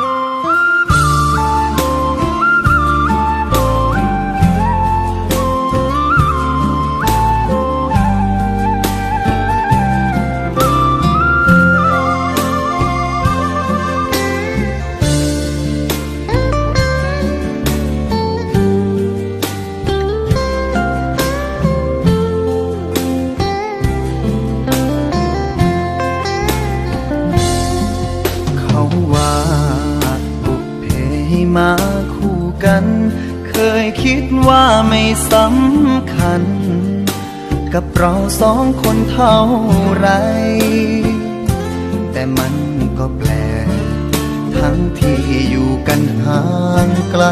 เข คิดว่าไม่สำคัญ กับเราสองคนเท่าไร แต่มันก็แปลกทั้งที่อยู่กันห่างไกล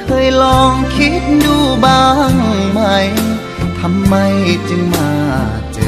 เคยลองคิดดูบ้างไหมทำไมจึงมาเจอ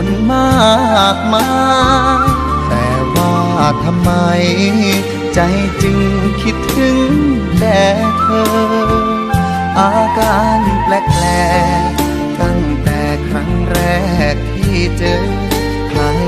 คนมากมาย แต่ว่าทำไม ใจจึงคิดถึงแต่เธอ อาการแปลกๆตั้งแต่ครั้งแรกที่เจอคล้าย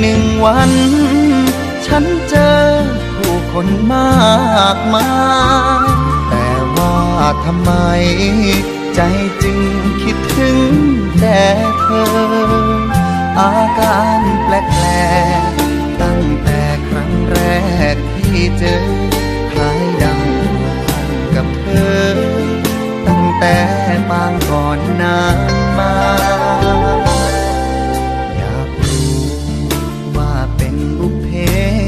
หนึ่งวัน ฉันเจอผู้คนมากมาย แต่ว่าทำไม ใจจึงคิดถึงแต่เธอ อาการแปลกๆตั้งแต่ครั้งแรกที่เจอคล้ายดังกับเธอ ตั้งแต่ปางก่อนนา